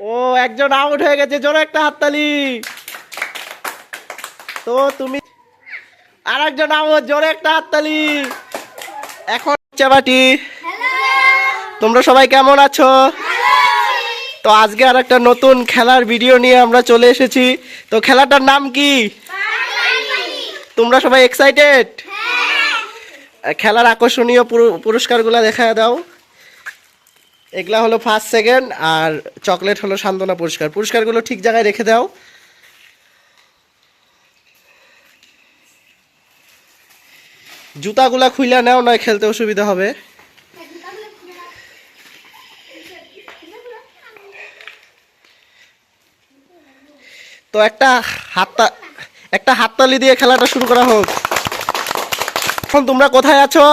ও একজন আউট হয়ে গেছে জোরে একটা হাততালি। তো তুমি আর একজন আউট জোরে একটা হাততালি। এখন চাবাটি তোমরা সবাই কেমন আছো? তো আজকে আর একটা নতুন খেলার ভিডিও নিয়ে আমরা চলে এসেছি। তো খেলাটার নাম কি? তোমরা সবাই এক্সাইটেড খেলার আকর্ষণীয় পুর- পুরস্কারগুলো দেখা দাও। এগুলা হলো ফার্স্ট সেকেন্ড আর চকলেট হলো সান্ত্বনা পুরস্কার। পুরস্কারগুলো ঠিক জায়গায় রেখে দাও। জুতাগুলা খুইলা নাও, নয় খেলতে অসুবিধা হবে। তো একটা হাততা, একটা হাততালি দিয়ে খেলাটা শুরু করা হোক। এখন তোমরা কোথায় আছো?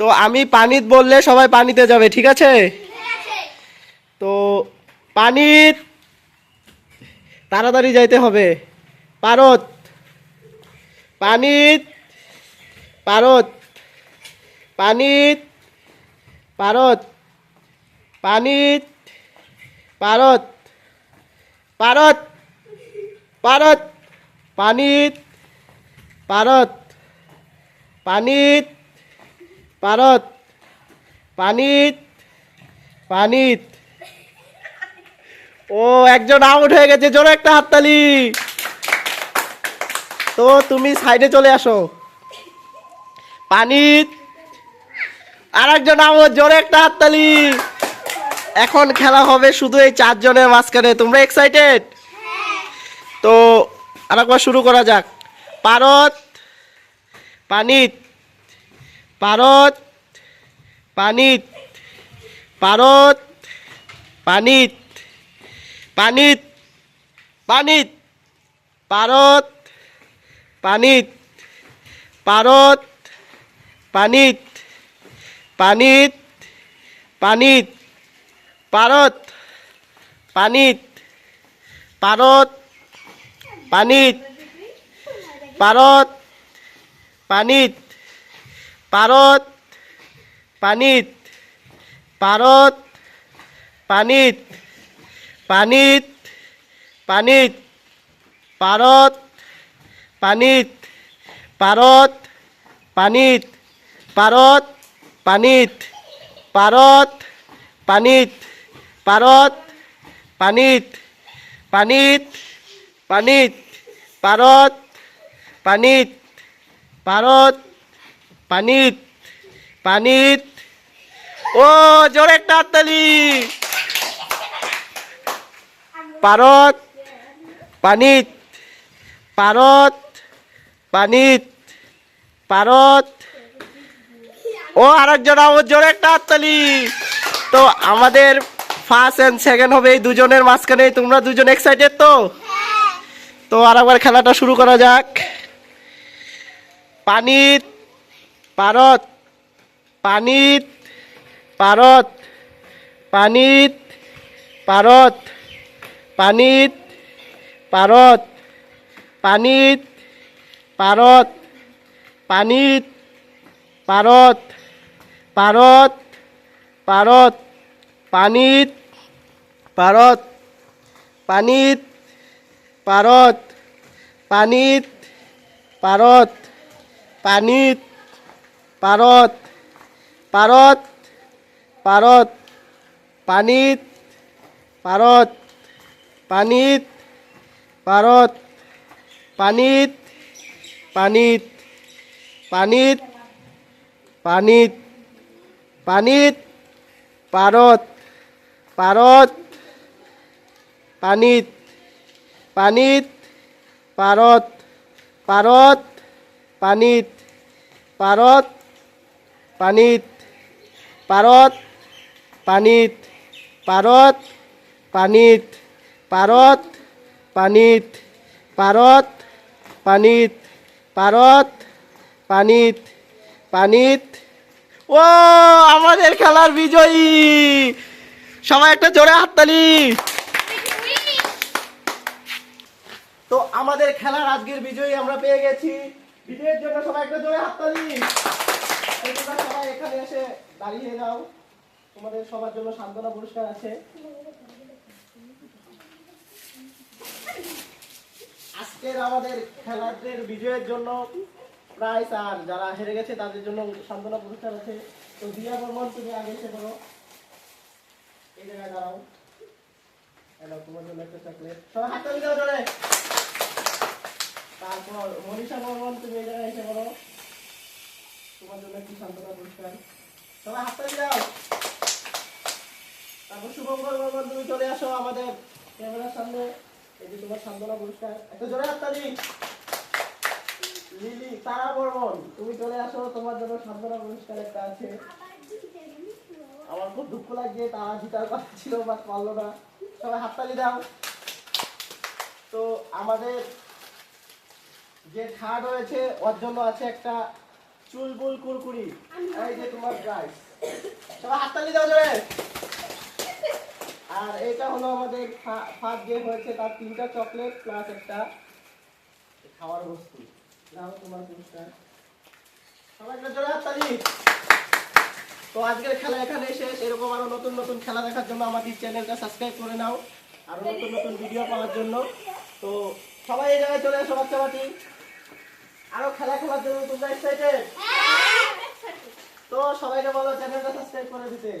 তো আমি পানিত বললে সবাই পানিতে যাবে ঠিক আছে? তো পানিত তাড়াতাড়ি যাইতে হবে। পারত পানিত পারত পানিত পারত পানিত পারত পারত পারত পানিত পারত পানিত পারত। পানিত পানিত। ও, একজন আউট হয়ে গেছে, জোরে একটা হাততালি। তো তুমি সাইডে চলে আসো। পানিত। আর একজন আউট জোরে একটা হাততালি। এখন খেলা হবে শুধু এই চারজনের মাঝখানে। তোমরা এক্সাইটেড তো আরেকবার শুরু করা যাক। পারত, পানিত। পারত পানিত পারত পানিত পানিত পানিত পারত পানিত পারত পানিত পানিত পানিত পারত পানিত পারত পানিত পারত পানিত পারত পানিত পারত পানিত পানিত পানিত পারত পানিত পারত পানিত পারত পানিত পারত পানিত পারত পানিত পানিত পানিত পারত পানিত পারত পানিত পানিত। ও জোরে একটা হাততালি পারত পানিত পারত পানিত পারত ও আরেকজন আমার জোরে একটা হাততালি তো আমাদের ফার্স্ট এন্ড সেকেন্ড হবে এই দুজনের মাঝখানে তোমরা দুজন এক্সাইটেড তো? তো আরেকবার খেলাটা শুরু করা যাক। পানিত পারত পানিত পারত পানিত পারত পানিত পারত পানিত পারত পানিত পারত পারত পারত পানিত পারত পানিত পারত পানিত পারত পানিত পারত পারত পারত পানিত পারত পানিত পারত পানিত পানিত পানিত পানিত পানিত পারত পারত পানিত পানিত পারত পারত পানিত পারত পানিত পারত পানিত পারত পানিত পারত পানিত পারত পানিত পারত পানিত পানিত। ও, আমাদের খেলার বিজয়ী। সবাই একটা জোরে হাততালি। তো আমাদের খেলার আজকের বিজয়ী আমরা পেয়ে গেছি। বিজয়ের জন্য সবাই একটা জোরে হাততালি। তোমরা সবাই এখানে এসে দাঁড়িয়ে যাও। তোমাদের সবার জন্য সান্ত্বনা পুরস্কার আছে। আজকের আমাদের খেলাদের বিজয়ের জন্য প্রাইজ আর যারা হেরে গেছে তাদের জন্য সান্ত্বনা পুরস্কার আছে। তো দিয়া বর্মন, তুমি আগে এসে করো এই জায়গায় দাঁড়াও। হ্যালো তোমার জন্য একটা চকলেট সবাই হাত তালি দাও তারপর মনীষা বর্মন, তুমি এই জায়গায় এসে বলো তোমার জন্য একটি সান্ত্বনা পুরস্কার সবাই হাততালি দাও। তারপর শুভঙ্কর বর্মন, তুমি চলে আসো আমাদের ক্যামেরার সামনে। এই যে তোমার সান্ত্বনা পুরস্কার। একটা জোরে হাততালি। লিলি, তারা বর্মন, তুমি চলে আসো। তোমার জন্য সান্ত্বনা পুরস্কার একটা আছে। আমার খুব দুঃখ লাগছে, তারা জিতার কথা ছিল বাট পারল না। সবাই হাততালি দাও। তো আমাদের যে থার্ড হয়েছে ওর জন্য আছে একটা চুলবুল কুরকুরি এই যে তোমার প্রাইস সবাই হাততালি দাও জোরে আর এটা হলো আমাদের ফার্স্ট যে হয়েছে তার তিনটা চকলেট প্লাস একটা খাওয়ার বস্তু। নাও তোমার পুরস্কার সবাই একটা জোরে হাততালি। তো আজকের খেলা এখানে শেষ। এরকম আরও নতুন নতুন খেলা দেখার জন্য আমাদের চ্যানেলটা সাবস্ক্রাইব করে নাও। আরও নতুন নতুন ভিডিও পাওয়ার জন্য। তো সবাই এই জায়গায় চলে আসো বাচ্চা বাটি আরও খেলা খেলার জন্য তোমরা এক্সাইটেড তো সবাইকে বলো চ্যানেলটা সাবস্ক্রাইব করে দিতে।